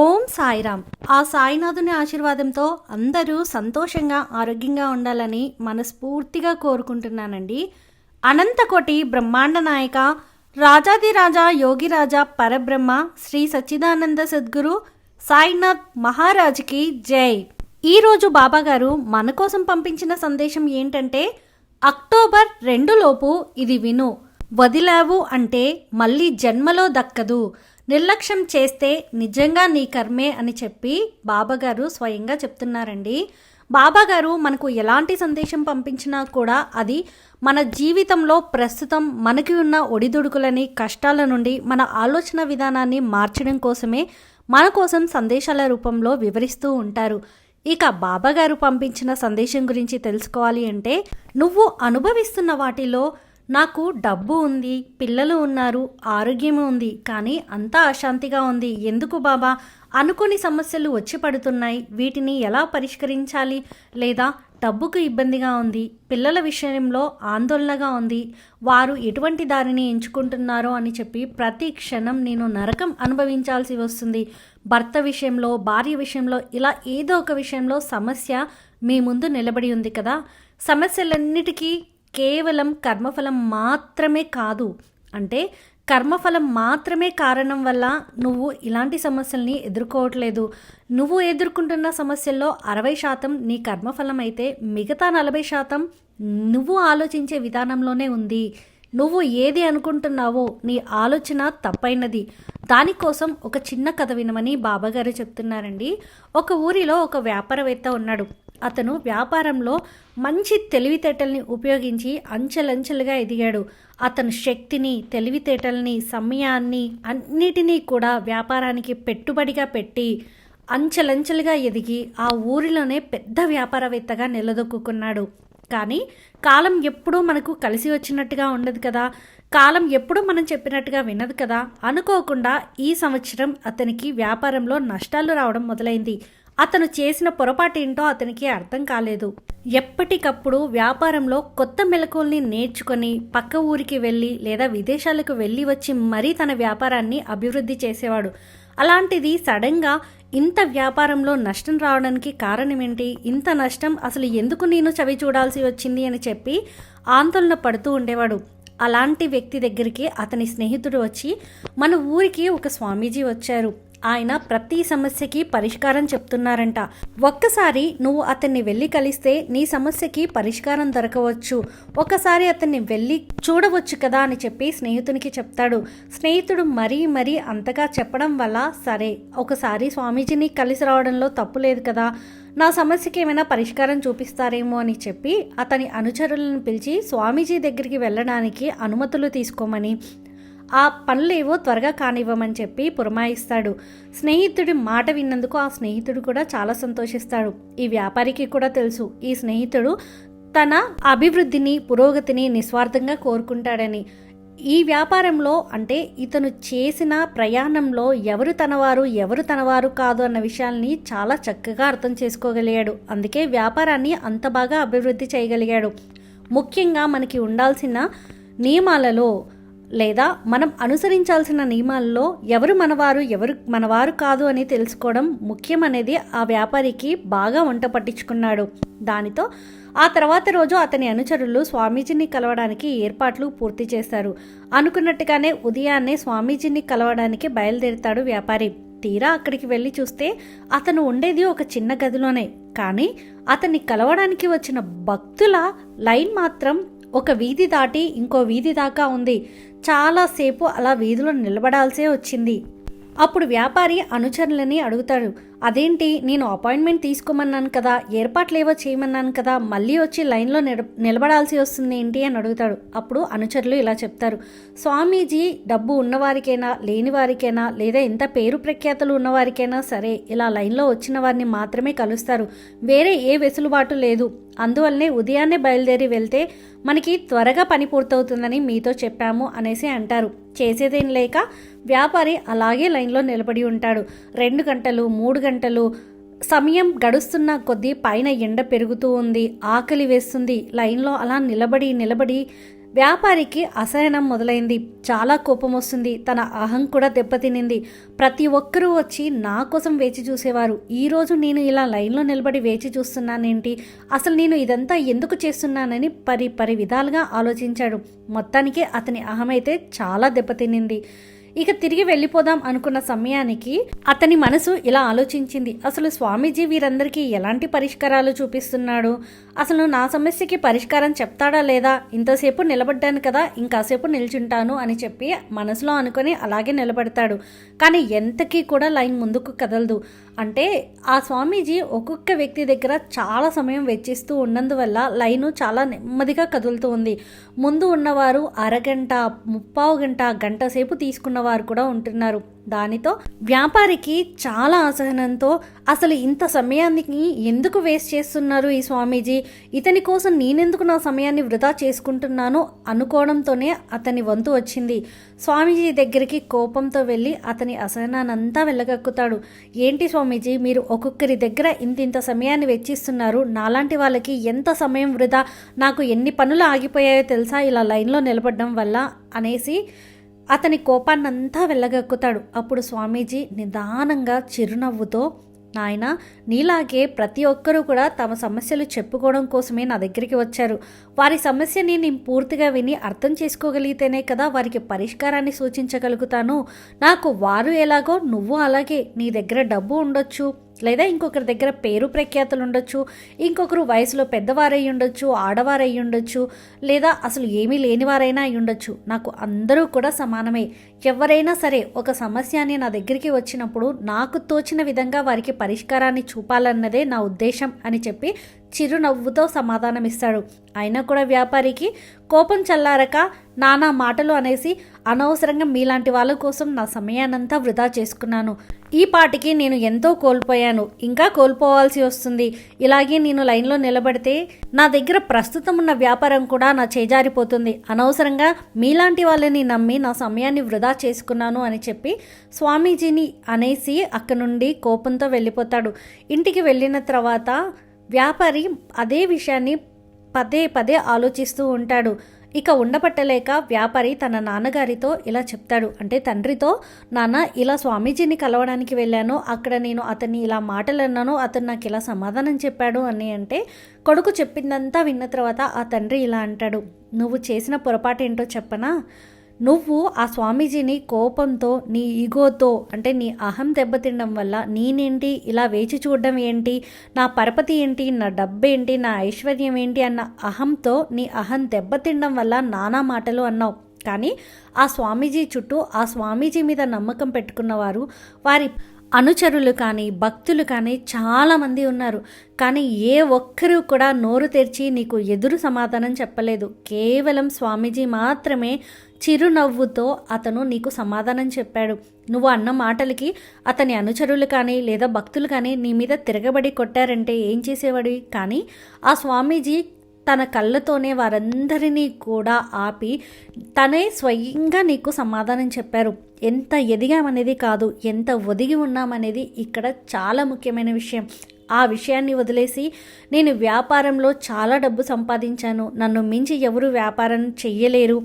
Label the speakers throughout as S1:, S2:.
S1: ఓం సాయిరామ్ ఆ సాయినాథుని ఆశీర్వాదంతో అందరూ సంతోషంగా ఆరోగ్యంగా ఉండాలని మనస్ఫూర్తిగా కోరుకుంటున్నానండి. అనంతకోటి బ్రహ్మాండ నాయక రాజాదిరాజా యోగిరాజా పరబ్రహ్మ శ్రీ సచ్చిదానంద సద్గురు సాయినాథ్ మహారాజ్కి జై. ఈరోజు బాబాగారు మన కోసం పంపించిన సందేశం ఏంటంటే అక్టోబర్ రెండులోపు ఇది విను. వదిలావు అంటే మళ్ళీ జన్మలో దక్కదు. నిర్లక్ష్యం చేస్తే నిజంగా నీ కర్మే అని చెప్పి బాబాగారు స్వయంగా చెప్తున్నారండి. బాబాగారు మనకు ఎలాంటి సందేశం పంపించినా కూడా అది మన జీవితంలో ప్రస్తుతం మనకి ఉన్న ఒడిదుడుకులని కష్టాల నుండి మన ఆలోచన విధానాన్ని మార్చడం కోసమే మన కోసం సందేశాల రూపంలో వివరిస్తూ ఉంటారు. ఇక బాబాగారు పంపించిన సందేశం గురించి తెలుసుకోవాలి అంటే నువ్వు అనుభవిస్తున్న వాటిలో నాకు డబ్బు ఉంది పిల్లలు ఉన్నారు ఆరోగ్యం ఉంది కానీ అంతా అశాంతిగా ఉంది. ఎందుకు బాబా? అనుకోని సమస్యలు వచ్చి పడుతున్నాయి. వీటిని ఎలా పరిష్కరించాలి? లేదా డబ్బుకు ఇబ్బందిగా ఉంది పిల్లల విషయంలో ఆందోళనగా ఉంది వారు ఎటువంటి దారిని ఎంచుకుంటున్నారో అని చెప్పి ప్రతి క్షణం నేను నరకం అనుభవించాల్సి వస్తుంది. భర్త విషయంలో భార్య విషయంలో ఇలా ఏదో ఒక విషయంలో సమస్య మీ ముందు నిలబడి ఉంది కదా? సమస్యలన్నిటికీ కేవలం కర్మఫలం మాత్రమే కాదు. అంటే కర్మఫలం మాత్రమే కారణం వల్ల నువ్వు ఇలాంటి సమస్యల్ని ఎదుర్కోవట్లేదు. నువ్వు ఎదుర్కొంటున్న సమస్యల్లో అరవై శాతం నీ కర్మఫలం అయితే మిగతా నలభై శాతం నువ్వు ఆలోచించే విధానంలోనే ఉంది. నువ్వు ఏది అనుకుంటున్నావో నీ ఆలోచన తప్పైనది. దానికోసం ఒక చిన్న కథ వినమని బాబాగారు చెప్తున్నారండి. ఒక ఊరిలో ఒక వ్యాపారవేత్త ఉన్నాడు. అతను వ్యాపారంలో మంచి తెలివితేటల్ని ఉపయోగించి అంచెలంచెలుగా ఎదిగాడు. అతను శక్తిని తెలివితేటల్ని సమయాన్ని అన్నిటినీ కూడా వ్యాపారానికి పెట్టుబడిగా పెట్టి అంచెలంచెలుగా ఎదిగి ఆ ఊరిలోనే పెద్ద వ్యాపారవేత్తగా నిలదొక్కున్నాడు. కానీ కాలం ఎప్పుడూ మనకు కలిసి వచ్చినట్టుగా ఉండదు కదా. కాలం ఎప్పుడూ మనం చెప్పినట్టుగా వినదు కదా. అనుకోకుండా ఈ సంవత్సరం అతనికి వ్యాపారంలో నష్టాలు రావడం మొదలైంది. అతను చేసిన పొరపాటు ఏంటో అతనికి అర్థం కాలేదు. ఎప్పటికప్పుడు వ్యాపారంలో కొత్త మెలకువల్ని నేర్చుకొని పక్క ఊరికి వెళ్ళి లేదా విదేశాలకు వెళ్ళి వచ్చి మరీ తన వ్యాపారాన్ని అభివృద్ధి చేసేవాడు. అలాంటిది సడన్గా ఇంత వ్యాపారంలో నష్టం రావడానికి కారణం ఏంటి ఇంత నష్టం అసలు ఎందుకు నేను చవి చూడాల్సి వచ్చింది అని చెప్పి ఆందోళన పడుతూ ఉండేవాడు. అలాంటి వ్యక్తి దగ్గరికి అతని స్నేహితుడు వచ్చి మన ఊరికి ఒక స్వామీజీ వచ్చారు. ఆయన ప్రతి సమస్యకి పరిష్కారం చెప్తున్నారంట. ఒక్కసారి నువ్వు అతన్ని వెళ్ళి కలిస్తే నీ సమస్యకి పరిష్కారం దొరకవచ్చు. ఒకసారి అతన్ని వెళ్ళి చూడవచ్చు కదా అని చెప్పి స్నేహితునికి చెప్తాడు. స్నేహితుడు మరీ మరీ అంతగా చెప్పడం వల్ల సరే ఒకసారి స్వామీజీని కలిసి రావడంలో తప్పు లేదు కదా. నా సమస్యకి ఏమైనా పరిష్కారం చూపిస్తారేమో అని చెప్పి అతని అనుచరులను పిలిచి స్వామీజీ దగ్గరికి వెళ్ళడానికి అనుమతులు తీసుకోమని ఆ పనులేవో త్వరగా కానివ్వమని చెప్పి పురమాయిస్తాడు. స్నేహితుడి మాట విన్నందుకు ఆ స్నేహితుడు కూడా చాలా సంతోషిస్తాడు. ఈ వ్యాపారికి కూడా తెలుసు ఈ స్నేహితుడు తన అభివృద్ధిని పురోగతిని నిస్వార్థంగా కోరుకుంటాడని. ఈ వ్యాపారంలో అంటే ఇతను చేసిన ప్రయాణంలో ఎవరు తనవారు ఎవరు తనవారు కాదు అన్న విషయాల్ని చాలా చక్కగా అర్థం చేసుకోగలిగాడు. అందుకే వ్యాపారాన్ని అంత బాగా అభివృద్ధి చేయగలిగాడు. ముఖ్యంగా మనకి ఉండాల్సిన నియమాలలో లేదా మనం అనుసరించాల్సిన నియమాల్లో ఎవరు మనవారు ఎవరు మనవారు కాదు అని తెలుసుకోవడం ముఖ్యం అనేది ఆ వ్యాపారికి బాగా వంట పట్టించుకున్నాడు. దానితో ఆ తర్వాత రోజు అతని అనుచరులు స్వామీజీని కలవడానికి ఏర్పాట్లు పూర్తి చేశారు. అనుకున్నట్టుగానే ఉదయాన్నే స్వామీజీని కలవడానికి బయలుదేరుతాడు వ్యాపారి. తీరా అక్కడికి వెళ్ళి చూస్తే అతను ఉండేది ఒక చిన్న గదిలోనే. కానీ అతన్ని కలవడానికి వచ్చిన భక్తుల లైన్ మాత్రం ఒక వీధి దాటి ఇంకో వీధి దాకా ఉంది. చాలాసేపు అలా వీధిలో నిలబడాల్సే వచ్చింది. అప్పుడు వ్యాపారి అనుచరులని అడుగుతాడు. అదేంటి నేను అపాయింట్మెంట్ తీసుకోమన్నాను కదా ఏర్పాట్లేవో చేయమన్నాను కదా మళ్ళీ వచ్చి లైన్లో నిలబడాల్సి వస్తుంది ఏంటి అని అడుగుతాడు. అప్పుడు అనుచరులు ఇలా చెప్తారు. స్వామీజీ డబ్బు ఉన్నవారికైనా లేని వారికైనా లేదా ఎంత పేరు ప్రఖ్యాతలు ఉన్నవారికైనా సరే ఇలా లైన్లో వచ్చిన వారిని మాత్రమే కలుస్తారు. వేరే ఏ వెసులుబాటు లేదు. అందువల్లనే ఉదయాన్నే బయలుదేరి వెళ్తే మనకి త్వరగా పని పూర్తవుతుందని మీతో చెప్పాము అనేసి అంటారు. చేసేదేం లేక వ్యాపారి అలాగే లైన్లో నిలబడి ఉంటాడు. రెండు గంటలు మూడు గంటలు గంటలు. సమయం గడుస్తున్న కొద్దీ పైన ఎండ పెరుగుతూ ఉంది. ఆకలి వేస్తుంది. లైన్లో అలా నిలబడి నిలబడి వ్యాపారికి అసహనం మొదలైంది. చాలా కోపం వస్తుంది. తన అహం కూడా దెబ్బతినింది. ప్రతి ఒక్కరూ వచ్చి నా కోసం వేచి చూసేవారు. ఈరోజు నేను ఇలా లైన్లో నిలబడి వేచి చూస్తున్నానేంటి? అసలు నేను ఇదంతా ఎందుకు చేస్తున్నానని పరి పరి విధాలుగా ఆలోచించాడు. మొత్తానికి అతని అహమైతే చాలా దెబ్బతినింది. ఇక తిరిగి వెళ్ళిపోదాం అనుకున్న సమయానికి అతని మనసు ఇలా ఆలోచించింది. అసలు స్వామీజీ వీరందరికీ ఎలాంటి పరిష్కారాలు చూపిస్తున్నాడు? అసలు నా సమస్యకి పరిష్కారం చెప్తాడా లేదా? ఇంతసేపు నిలబడ్డాను కదా ఇంకాసేపు నిల్చుంటాను అని చెప్పి మనసులో అనుకొని అలాగే నిలబడతాడు. కానీ ఎంతకీ కూడా లైన్ ముందుకు కదలదు. అంటే ఆ స్వామీజీ ఒక్కొక్క వ్యక్తి దగ్గర చాలా సమయం వెచ్చిస్తూ ఉన్నందువల్ల లైను చాలా నెమ్మదిగా కదులుతూ ఉంది. ముందు ఉన్నవారు అరగంట ముప్పావు గంట గంట సేపు తీసుకున్నవారు కూడా ఉంటున్నారు. దానితో వ్యాపారికి చాలా అసహనంతో అసలు ఇంత సమయానికి ఎందుకు వేస్ట్ చేస్తున్నారు ఈ స్వామీజీ? ఇతని కోసం నేనెందుకు నా సమయాన్ని వృధా చేసుకుంటున్నాను అనుకోవడంతోనే అతని వంతు వచ్చింది. స్వామీజీ దగ్గరికి కోపంతో వెళ్ళి అతని అసహనానంతా వెళ్ళగక్కుతాడు. ఏంటి స్వామీజీ మీరు ఒక్కొక్కరి దగ్గర ఇంత ఇంత సమయాన్ని వెచ్చిస్తున్నారు. నాలాంటి వాళ్ళకి ఎంత సమయం వృధా? నాకు ఎన్ని పనులు ఆగిపోయాయో తెలుసా ఇలా లైన్లో నిలబడడం వల్ల? అనేసి అతని కోపాన్నంతా వెళ్ళగక్కుతాడు అప్పుడు స్వామీజీ నిదానంగా చిరునవ్వుతో నాయన నీలాగే ప్రతి ఒక్కరూ కూడా తమ సమస్యలు చెప్పుకోవడం కోసమే నా దగ్గరికి వచ్చారు. వారి సమస్యని నేను పూర్తిగా విని అర్థం చేసుకోగలిగితేనే కదా వారికి పరిష్కారాన్ని సూచించగలుగుతాను. నాకు వారు ఎలాగో నువ్వు అలాగే నీ దగ్గర డబ్బు ఉండొచ్చు. లేదా ఇంకొకరి దగ్గర పేరు ప్రఖ్యాతులు ఉండొచ్చు ఇంకొకరు వయసులో పెద్దవారై ఉండొచ్చు ఆడవారై ఉండొచ్చు లేదా అసలు ఏమీ లేనివారైనా అయి ఉండొచ్చు. నాకు అందరూ కూడా సమానమే. ఎవరైనా సరే ఒక సమస్య అని నా దగ్గరికి వచ్చినప్పుడు నాకు తోచిన విధంగా వారికి పరిష్కారాన్ని చూపాలన్నదే నా ఉద్దేశం అని చెప్పి చిరునవ్వుతో సమాధానమిస్తాడు. అయినా కూడా వ్యాపారికి కోపం చల్లారక నానా మాటలు అనేసి అనవసరంగా మీలాంటి వాళ్ళ కోసం నా సమయానంతా వృధా చేసుకున్నాను. ఈ పాటికి నేను ఎంతో కోల్పోయాను. ఇంకా కోల్పోవాల్సి వస్తుంది. ఇలాగే నేను లైన్లో నిలబడితే నా దగ్గర ప్రస్తుతం ఉన్న వ్యాపారం కూడా నా చేజారిపోతుంది. అనవసరంగా మీలాంటి వాళ్ళని నమ్మి నా సమయాన్ని వృధా చేసుకున్నాను అని చెప్పి స్వామీజీని అనేసి అక్కడి నుండి కోపంతో వెళ్ళిపోతాడు. ఇంటికి వెళ్ళిన తర్వాత వ్యాపారి అదే విషయాన్ని పదే పదే ఆలోచిస్తూ ఉంటాడు. ఇక ఉండబట్టలేక వ్యాపారి తన నాన్నగారితో ఇలా చెప్తాడు. అంటే తండ్రితో నాన్న ఇలా స్వామీజీని కలవడానికి వెళ్ళాను. అక్కడ నేను అతన్ని ఇలా మాటలు అన్నాను అతను నాకు ఇలా సమాధానం చెప్పాడు అని అంటే కొడుకు చెప్పిందంతా విన్న తర్వాత ఆ తండ్రి ఇలా అంటాడు. నువ్వు చేసిన పొరపాటు ఏంటో చెప్పనా? నువ్వు ఆ స్వామీజీని కోపంతో నీ ఈగోతో అంటే నీ అహం దెబ్బతినడం వల్ల నేనేంటి ఇలా వేచి చూడడం ఏంటి నా పరపతి ఏంటి నా డబ్బు ఏంటి నా ఐశ్వర్యం ఏంటి అన్న అహంతో నీ అహం దెబ్బతినడం వల్ల నానా మాటలు అన్నావు. కానీ ఆ స్వామీజీ చుట్టూ ఆ స్వామీజీ మీద నమ్మకం పెట్టుకున్నవారు వారి అనుచరులు కానీ భక్తులు కానీ చాలామంది ఉన్నారు. కానీ ఏ ఒక్కరూ కూడా నోరు తెరిచి నీకు ఎదురు సమాధానం చెప్పలేదు. కేవలం స్వామీజీ మాత్రమే చిరునవ్వుతో అతను నీకు సమాధానం చెప్పాడు. నువ్వు అన్న మాటలకి అతని అనుచరులు కానీ లేదా భక్తులు కానీ నీ మీద తిరగబడి కొట్టారంటే ఏం చేసేవాడివి కానీ ఆ స్వామీజీ తన కళ్ళతోనే వారందరినీ కూడా ఆపి తనే స్వయంగా నీకు సమాధానం చెప్పారు. ఎంత ఎదిగామనేది కాదు ఎంత ఒదిగి ఉన్నామనేది ఇక్కడ చాలా ముఖ్యమైన విషయం. ఆ విషయాన్ని వదిలేసి నేను వ్యాపారంలో చాలా డబ్బు సంపాదించాను. నన్ను మించి ఎవరు వ్యాపారం చెయ్యలేరు.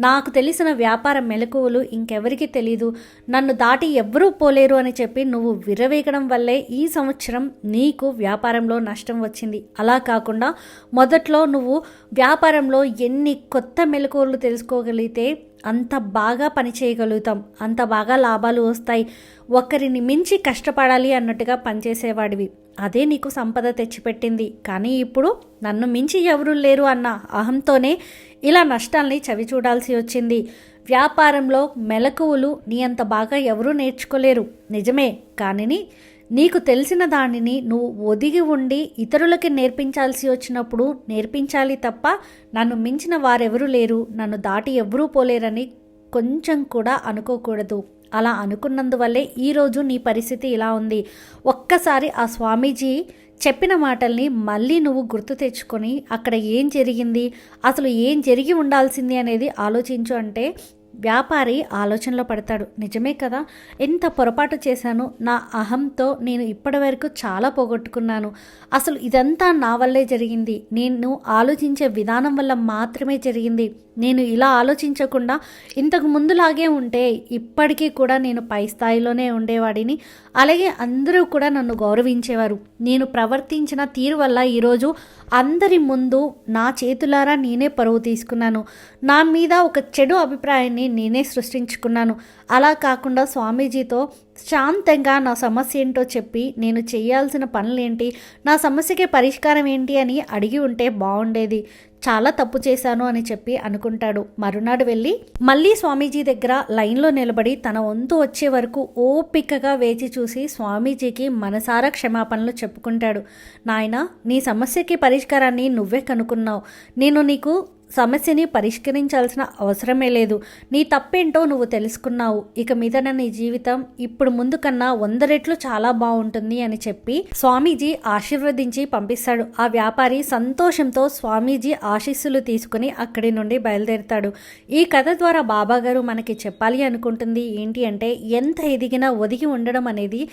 S1: నాకు తెలిసిన వ్యాపార మెలకువలు ఇంకెవరికి తెలీదు. నన్ను దాటి ఎవ్వరూ పోలేరు అని చెప్పి నువ్వు విరవేగడం వల్లే ఈ సంవత్సరం నీకు వ్యాపారంలో నష్టం వచ్చింది. అలా కాకుండా మొదట్లో నువ్వు వ్యాపారంలో ఎన్ని కొత్త మెలకువలు తెలుసుకోగలిగితే అంత బాగా పని చేయగలుగుతాం అంత బాగా లాభాలు వస్తాయి ఒకరిని మించి కష్టపడాలి అన్నట్టుగా పనిచేసేవాడివి. అదే నీకు సంపద తెచ్చిపెట్టింది. కానీ ఇప్పుడు నన్ను మించి ఎవరూ లేరు అన్న అహంతోనే ఇలా నష్టాల్ని చవి చూడాల్సి వచ్చింది. వ్యాపారంలో మెలకువలు నీ అంత బాగా ఎవరూ నేర్చుకోలేరు. నిజమే. కానీ నీకు తెలిసిన దానిని నువ్వు ఒదిగి ఉండి ఇతరులకి నేర్పించాల్సి వచ్చినప్పుడు నేర్పించాలి తప్ప నన్ను మించిన వారెవరూ లేరు నన్ను దాటి ఎవరూ పోలేరని కొంచెం కూడా అనుకోకూడదు. అలా అనుకున్నందువల్లే ఈరోజు నీ పరిస్థితి ఇలా ఉంది. ఒక్కసారి ఆ స్వామీజీ చెప్పిన మాటల్ని మళ్ళీ నువ్వు గుర్తు తెచ్చుకొని అక్కడ ఏం జరిగింది అసలు ఏం జరిగి ఉండాల్సింది అనేది ఆలోచించు అంటే వ్యాపారి ఆలోచనలో పడతాడు. నిజమే కదా ఎంత పొరపాటు చేశాను నా అహంతో నేను ఇప్పటివరకు చాలా పోగొట్టుకున్నాను. అసలు ఇదంతా నా వల్లే జరిగింది. నేను ఆలోచించే విధానం వల్ల మాత్రమే జరిగింది. నేను ఇలా ఆలోచించకుండా ఇంతకు ముందులాగే ఉంటే ఇప్పటికీ కూడా నేను పై స్థాయిలోనే ఉండేవాడిని. అలాగే అందరూ కూడా నన్ను గౌరవించేవారు. నేను ప్రవర్తించిన తీరు వల్ల ఈరోజు అందరి ముందు నా చేతులారా నేనే పరువు తీసుకున్నాను. నా మీద ఒక చెడు అభిప్రాయాన్ని నేనే సృష్టించుకున్నాను. అలా కాకుండా స్వామీజీతో శాంతంగా నా సమస్య ఏంటో చెప్పి నేను చేయాల్సిన పనులేంటి? నా సమస్యకి పరిష్కారం ఏంటి అని అడిగి ఉంటే బాగుండేది చాలా తప్పు చేశాను అని చెప్పి అనుకుంటాడు. మరునాడు వెళ్ళి మళ్ళీ స్వామీజీ దగ్గర లైన్లో నిలబడి తన వంతు వచ్చే వరకు ఓపికగా వేచి చూసి స్వామీజీకి మనసారా క్షమాపణలు చెప్పుకుంటాడు. నాయన నీ సమస్యకి పరిష్కారాన్ని నువ్వే కనుక్కున్నావు. నేను నీకు సమస్యని పరిష్కరించాల్సిన అవసరమే లేదు. నీ తప్పేంటో నువ్వు తెలుసుకున్నావు. ఇక మీదన నీ జీవితం ఇప్పుడు ముందు కన్నా వంద రెట్లు చాలా బాగుంటుంది అని చెప్పి స్వామీజీ ఆశీర్వదించి పంపిస్తాడు. ఆ వ్యాపారి సంతోషంతో స్వామీజీ ఆశీస్సులు తీసుకుని అక్కడి నుండి బయలుదేరుతాడు. ఈ కథ ద్వారా బాబా గారు మనకి చెప్పాలి అనుకుంటుంది. ఏంటి అంటే ఎంత ఎదిగినా ఒదిగి ఉండడం అనేది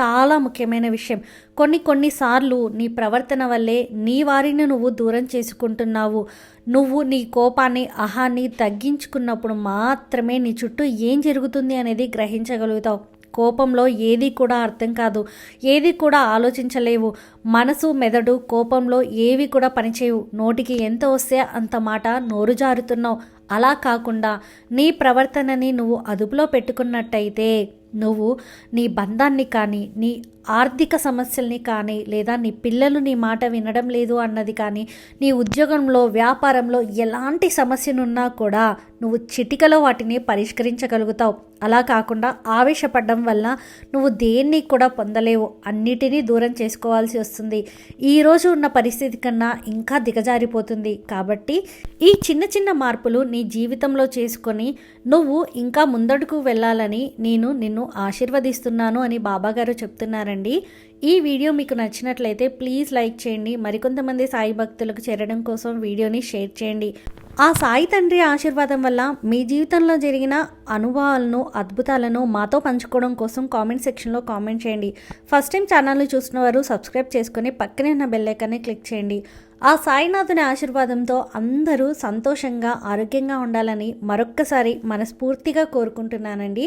S1: చాలా ముఖ్యమైన విషయం. కొన్ని కొన్నిసార్లు నీ ప్రవర్తన వల్లే నీ వారిని నువ్వు దూరం చేసుకుంటున్నావు. నువ్వు నీ కోపాన్ని అహాన్ని తగ్గించుకున్నప్పుడు మాత్రమే నీ చుట్టూ ఏం జరుగుతుంది అనేది గ్రహించగలుగుతావు. కోపంలో ఏది కూడా అర్థం కాదు. ఏది కూడా ఆలోచించలేవు. మనసు మెదడు కోపంలో ఏవి కూడా పనిచేయవు. నోటికి ఎంత వస్తే అంత మాట నోరు జారుతున్నావు. అలా కాకుండా నీ ప్రవర్తనని నువ్వు అదుపులో పెట్టుకున్నట్టయితే నువ్వు నీ బంధాన్ని కానీ నీ ఆర్థిక సమస్యల్ని కానీ లేదా నీ పిల్లలు నీ మాట వినడం లేదు అన్నది కానీ నీ ఉద్యోగంలో వ్యాపారంలో ఎలాంటి సమస్యనున్నా కూడా నువ్వు చిటికలో వాటిని పరిష్కరించగలుగుతావు. అలా కాకుండా ఆవేశపడడం వల్ల నువ్వు దేన్ని కూడా పొందలేవు. అన్నిటినీ దూరం చేసుకోవాల్సి వస్తుంది. ఈరోజు ఉన్న పరిస్థితి కన్నా ఇంకా దిగజారిపోతుంది. కాబట్టి ఈ చిన్న చిన్న మార్పులు నీ జీవితంలో చేసుకొని నువ్వు ఇంకా ముందడుకు వెళ్ళాలని నేను నిన్ను నేను ఆశీర్వదిస్తున్నాను అని బాబాగారు చెప్తున్నారండి. ఈ వీడియో మీకు నచ్చినట్లయితే ప్లీజ్ లైక్ చేయండి. మరికొంతమంది సాయి భక్తులకు చేరడం కోసం వీడియోని షేర్ చేయండి. ఆ సాయి తండ్రి ఆశీర్వాదం వల్ల మీ జీవితంలో జరిగిన అనుభవాలను అద్భుతాలను మాతో పంచుకోవడం కోసం కామెంట్ సెక్షన్లో కామెంట్ చేయండి. ఫస్ట్ టైం ఛానల్ని చూసిన వారు సబ్స్క్రైబ్ చేసుకుని పక్కనే ఉన్న బెల్లైకాన్ని క్లిక్ చేయండి. ఆ సాయినాథుని ఆశీర్వాదంతో అందరూ సంతోషంగా ఆరోగ్యంగా ఉండాలని మరొక్కసారి మనస్ఫూర్తిగా కోరుకుంటున్నానండి.